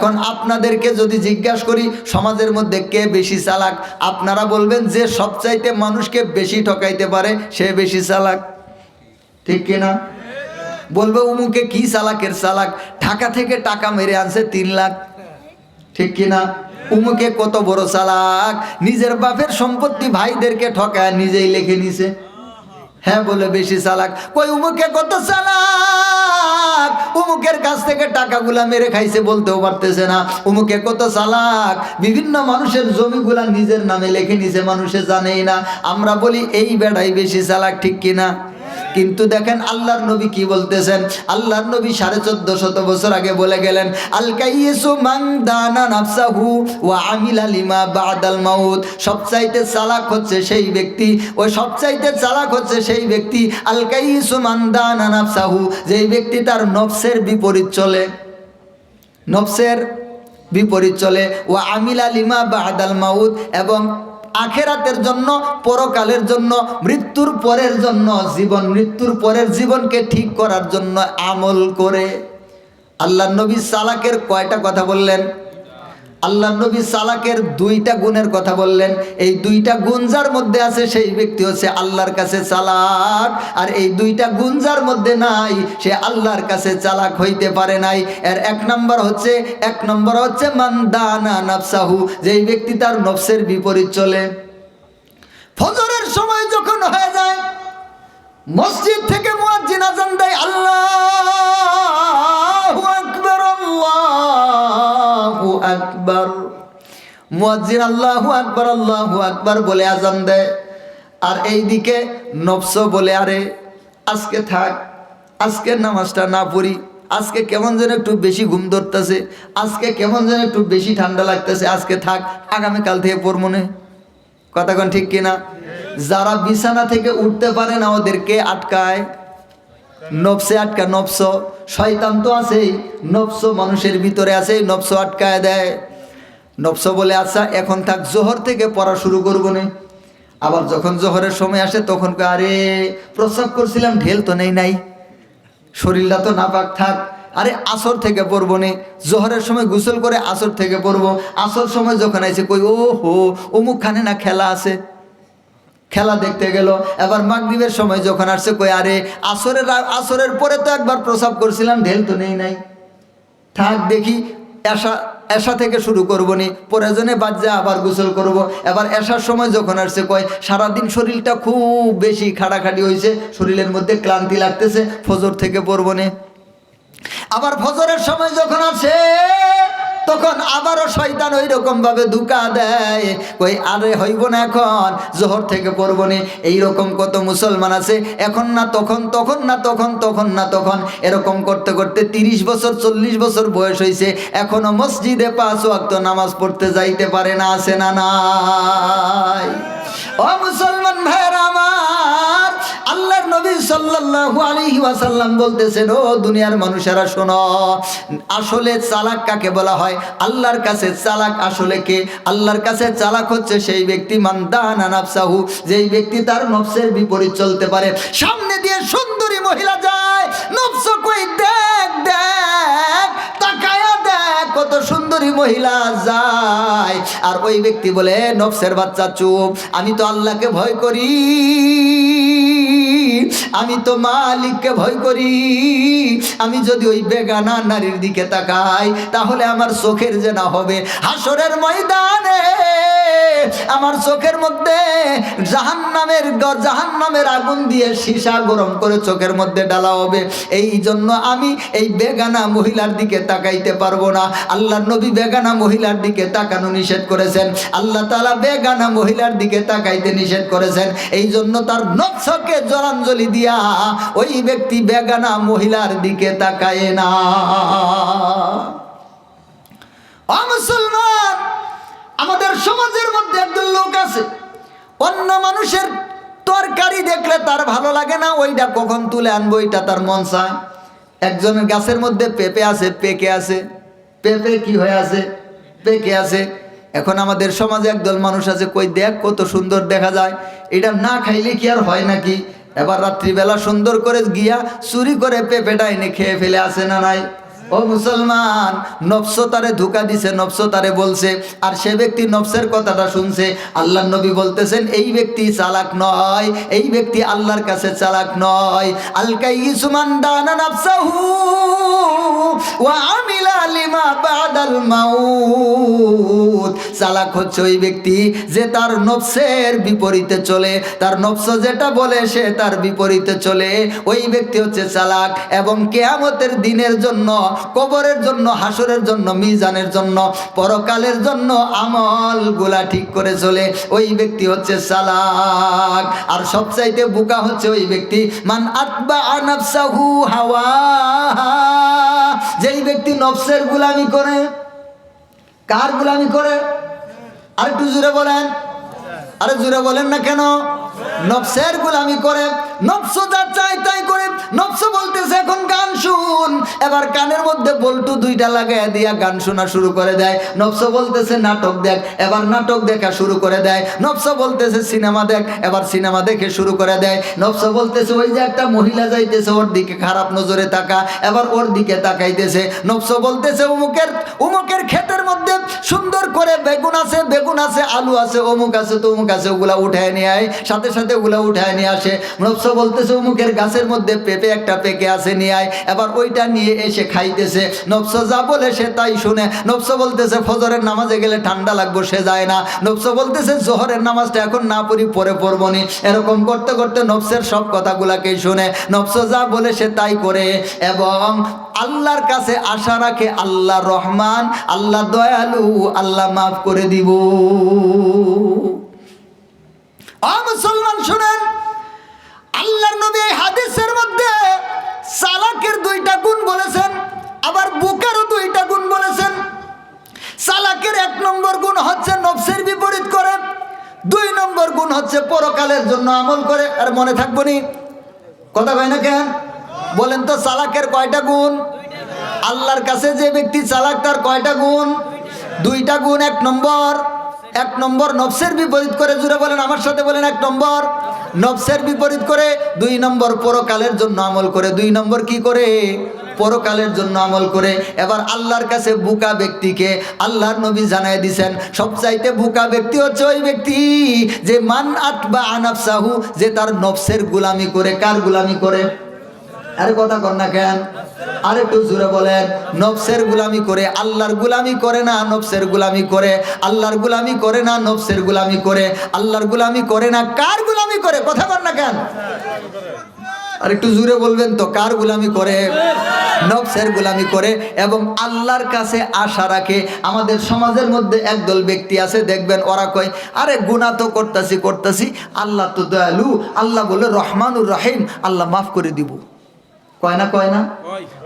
এখন আপনাদেরকে যদি জিজ্ঞাসা করি, সমাজের মধ্যে কে বেশি চালাক? আপনারা বলবেন যে সবচাইতে মানুষকে বেশি ঠকাইতে পারে সে বেশি চালাক। ঠিক কিনা? বলবে উমুকে কি চালাকের চালাক? ঢাকা থেকে টাকা মেরে আনছে তিন লাখ। ঠিক কিনা? উমুকে কত বড় চালাক? নিজের বাপের সম্পত্তি ভাইদেরকে ঠকায় নিজেই লিখে নিছে। হ্যাঁ বলে বেশি চালাক। কই উমুকে কত চালাক? উমুকের কাছ থেকে টাকাগুলা মেরে খাইছে বলতেও পারতেছে না। উমুকে কত চালাক বিভিন্ন মানুষের জমিগুলা নিজের নামে লেখে নিছে, মানুষে জানেই না। আমরা বলি, এই বেড়াই বেশি চালাক ঠিক কিনা? কিন্তু দেখেন আল্লাহর নবী কি বলতেছেন? আল্লাহর নবী সাড়ে চোদ্দ শত বছর আগে বলে গেলেন আল কাইয়িসু মান দানা নাফসাহু ওয়া আমিলা লিমা বাদাল মাউত। সবচাইতে চালাক হচ্ছে সেই ব্যক্তি ওই সবচাইতে চালাক হচ্ছে সেই ব্যক্তি আল কাইয়িসু মান দানা নাফসাহু। যেই ব্যক্তি তার নফসের বিপরীত চলে, নফসের বিপরীত চলে ও আমিলা লিমা বাহাদাল মাউদ এবং আখেরাতের জন্য, পরকালের জন্য, মৃত্যুর পরের জন্য, জীবন, মৃত্যুর পরের জীবনকে ঠিক করার জন্য আমল করে। আল্লাহ নবী সালাকের কয়টা কথা বললেন? আল্লাহ নবী সালাকের দুইটা গুণের কথা বললেন। এই দুইটা গুণ যার মধ্যে আছে, সেই ব্যক্তি হচ্ছে আল্লাহর কাছে চালাক। আর এই দুইটা গুণ যার মধ্যে নাই, সে আল্লাহর কাছে চালাক হইতে পারে নাই। এর এক নম্বর হচ্ছে, এক নম্বর হচ্ছে মান্দানা নাফসাহু, যেই ব্যক্তি তার নফসের বিপরীত চলে। ফজরের সময় যখন হয়ে যায়, মসজিদ থেকে মুয়াজ্জিন আজান দেয় আল্লাহু। আকবার। মুয়াজ্জিন আল্লাহু আকবার আল্লাহু আকবার বলে আজান দেয়। আর এইদিকে নফস বলে, আরে, আজকে থাক আজকের নামাজটা না পড়ি, আজকে কেমন যেন একটু বেশি ঘুম ধরতেছে, আজকে কেমন যেন একটু বেশি ঠান্ডা লাগতেছে, আজকে থাক, আগামীকাল থেকে পড়ব না। কথা কোন ঠিক কিনা? যারা বিছানা থেকে উঠতে পারে না, ওদেরকে আটকায়। নবসে আটকা, নবস। শয়তান তো আছেই। নবস মানুষের ভিতরে আছে নবস আটকায় দেয়। নবস বলে আচ্ছা এখন থাক, জোহর থেকে পড়া শুরু করব না। আবার যখন জোহরের সময় আসে, তখন আরে, প্রস্রাব করছিলাম, ঢেল তো নেই নাই। শরীরটা তো নাপাক, থাক। আরে, আসর থেকে পড়ব নে। জোহরের সময় গোসল করে আসর থেকে পড়ব। আসর সময় যখন আইছে কই ও হো অমুক খানে না খেলা আছে? খেলা দেখতে গেল। এবার মাগরিবের সময় যখন আসছে, কই আরে, আসরের আসরের পরে তো একবার প্রসাব করছিলাম, ঢেল তো নেই নাই। থাক দেখি এসা এসা থেকে শুরু করব নি প্রয়োজনে বাদ যা আবার গোসল করব। এবার এসার সময় যখন আসছে কয় সারাদিন শরীরটা খুব বেশি খাটাখাটি হয়েছে শরীরের মধ্যে ক্লান্তি লাগতেছে, ফজর থেকে পড়ব নে। আবার ফজরের সময় যখন আসে তখন আবারও শয়তান ওই রকম ভাবে ধোকা দেয়। কই, আরে হইব না এখন, জোহর থেকে পড়ব নে এইরকম কত মুসলমান আছে, এখন না তখন তখন না তখন তখন না তখন, এরকম করতে করতে তিরিশ বছর, চল্লিশ বছর বয়স হয়েছে এখনও মসজিদে পাঁচ ওয়াক্ত নামাজ পড়তে যাইতে পারে না, আছে না নাই? ও মুসলমান ভাইয়ের আমার নবী সাল্লাল্লাহু আলাইহি ওয়াসাল্লাম বলতেছেন, ও দুনিয়ার মানুষেরা, শোনো, আসলে চালাক কাকে বলা হয়? আল্লাহর কাছে চালাক আসলে কে? আল্লাহর কাছে চালাক হচ্ছে সেই ব্যক্তি মান্দানা নাফসাহু, যেই ব্যক্তি তার নফসের বিপরীত চলতে পারে। সামনে দিয়ে সুন্দরী মহিলা যায়, নফস কই? দেখ দেখ, তাকায়া দেখ, কত সুন্দরী মহিলা যায়। আর ওই ব্যক্তি বলে নফসের বাচ্চা, চুপ, আমি তো আল্লাহকে ভয় করি। আমি তো মালিককে ভয় করি। আমি যদি ওই বেগানা নারীর দিকে তাকাই, তাহলে আমার চোখের যে না হবে, হাসরের ময়দানে, আমার চোখের মধ্যে জাহান নামের জাহান নামের আগুন দিয়ে সীসা গরম করে চোখের মধ্যে ডালা হবে। এই জন্য আমি এই বেগানা মহিলার দিকে তাকাইতে পারব না। আল্লাহ নবী বেগানা মহিলার দিকে তাকানো নিষেধ করেছেন। আল্লাহ তালা বেগানা মহিলার দিকে তাকাইতে নিষেধ করেছেন। এই জন্য তার নকশকে জলাঞ্জলি দিয়া ওই ব্যক্তি বেগানা মহিলার দিকে তাকায় না। মুসলমান, আমাদের সমাজের মধ্যে একজন লোক আছে। অন্য মানুষের তরকারি দেখলে তার ভালো লাগে না, ওইটা কখন তুলে আনব, ওইটা তার মন চায়। একজনের গাছের মধ্যে পেঁপে আছে, পেকে আছে। পেঁপে কি হয়ে আছে? পেকে আছে। এখন আমাদের সমাজে একদল মানুষ আছে, কই দেখ কত সুন্দর দেখা যায়। এটা না খাইলে কি আর হয় নাকি? এবার রাত্রিবেলা সুন্দর করে গিয়া চুরি করে পেঁপেটা এনে খেয়ে ফেলে আসে না নাই? ও মুসলমান, নফস তারে ধোকা দিছে, নফস তারে বলছে, আর সে ব্যক্তি নফসের কথাটা শুনছে। আল্লাহ নবী বলতেছেন, এই ব্যক্তি চালাক নয়, এই ব্যক্তি আল্লাহর কাছে চালাক নয়। আলকাই ইসুমান দানা নাফসাহু ওয়া আমিলা লিমা বাদাল মাউত। চালাক হচ্ছে ওই ব্যক্তি যে তার নফসের বিপরীতে চলে, তার নফস যেটা বলে সে তার বিপরীতে চলে। ওই ব্যক্তি হচ্ছে চালাক এবং কেয়ামতের দিনের জন্য কবরের জন্য, হাসরের জন্য, মিজানের জন্য, পরকালের জন্য আমলগুলা ঠিক করে চলে। ওই ব্যক্তি হচ্ছে চালাক আর সবচাইতে বোকা হচ্ছে ওই ব্যক্তি, মান আতবা আনাফসাহু হাওয়া। যেই ব্যক্তি নফসের গুলামি করে, কার গুলামি করে? আর একটু জুড়ে বলেন। আরে জুড়ে বলেন না কেন? নফসের গুলামি করে। নফস যা চাই তাই করে। নফস বলতেছে, এখন গান শুন এবার কানের মধ্যে বল্টু দুইটা লাগাই দিয়া গান শোনা শুরু করে দেয়। নফস বলতেছে, নাটক দেখ। এবার নাটক দেখা শুরু করে দেয়। নফস বলতেছে, সিনেমা দেখ। এবার সিনেমা দেখে শুরু করে দেয়। নফস বলতেছে, ওই যে একটা মহিলা যাইতেছে, ওর দিকে খারাপ নজরে তাকা। এবার ওর দিকে তাকাইতেছে। নফস বলতেছে, উমুকের উমুকের ক্ষেতের মধ্যে সুন্দর করে বেগুন আছে বেগুন আছে, আলু আছে, অমুক আছে তমুক আছে, ওগুলা উঠায় নিয়ে আয়। সাথে সাথে ওগুলা উঠায় নিয়ে আসে। নফস বলতেছে অমুকের গাছের মধ্যে পেঁপে একটা পেকে আছে, নিয়ে আয়। এবার ওইটা নিয়ে এসে খাইতেছে। নফস যা বলে সে তাই শুনে। নফস বলতেছে, ফজরের নামাজে গেলে ঠান্ডা লাগবো, সে যায় না। নফস বলতেছে, জোহরের নামাজটা এখন না পড়ি, পরে পড়ব নি। এরকম করতে করতে নফসের সব কথাগুলাকেই শুনে। নফস যা বলে সে তাই করে এবং আল্লাহর কাছে আশা রাখে আল্লাহ রহমান আল্লাহ দয়ালু, আল্লাহ মাফ করে দিব। মুসলমান শুনেন, আল্লাহর নবী হাদিসের মধ্যে নম্বর গুণ হচ্ছে পরকালের জন্য আমল করে, আর মনে থাকব নি? কথা কয় না কেন? বলেন তো চালাকের কয়টা গুণ? আল্লাহর কাছে যে ব্যক্তি চালাক, তার কয়টা গুণ? দুইটা গুণ, এক নম্বর। এক নম্বর নফসের বিপরীত করে, জুড়ে বলেন, আমার সাথে বলেন এক নম্বর। নফসের বিপরীত করে, দুই নম্বর পরকালের জন্য আমল করে, দুই নম্বর কি করে? পরকালের জন্য আমল করে, এবার আল্লাহর কাছে বুকা ব্যক্তিকে আল্লাহর নবী জানাই দিছেন, সবচাইতে বুকা ব্যক্তি হচ্ছে ওই ব্যক্তি যে মান আতবা আনাফসাহু, যে তার নফসের গুলামি করে, কার গুলামি করে? আরে কথা কর না কেন? আর একটু জুড়ে বলেন, নফসের গুলামি করে, আল্লাহর গুলামি করে না নফসের গুলামি করে? আল্লাহর গুলামি করে না নফসের গুলামি করে? আল্লাহর গুলামি করে না, কার গুলামি করে? কথা কর না কেন? আর একটু জুড়ে বলবেন তো, কার গুলামি করে? নফসের গুলামি করে এবং আল্লাহর কাছে আশা রাখে। আমাদের সমাজের মধ্যে একদল ব্যক্তি আছে, দেখবেন ওরা কয়, আরে গুণা তো করতাছি করতাছি, আল্লাহ তো দয়ালু, আল্লাহ বলে রহমানুর রাহিম, আল্লাহ মাফ করে দিব। কয় না কয় না?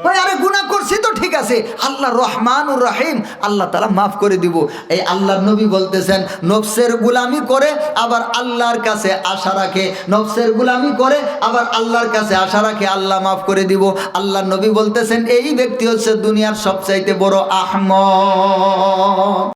কয়। আরে গুণা করছি তো ঠিক আছে। আল্লাহ রহমানুর রাহিম। আল্লাহ তালা মাফ করে দিব। এই আল্লাহর নবী বলতেছেন নফসের গুলামি করে আবার আল্লাহর কাছে আশা রাখে। নফসের গুলামি করে আবার আল্লাহর কাছে আশা রাখে আল্লাহ মাফ করে দিব। আল্লাহর নবী বলতেছেন এই ব্যক্তি হচ্ছে দুনিয়ার সবচাইতে বড় আহম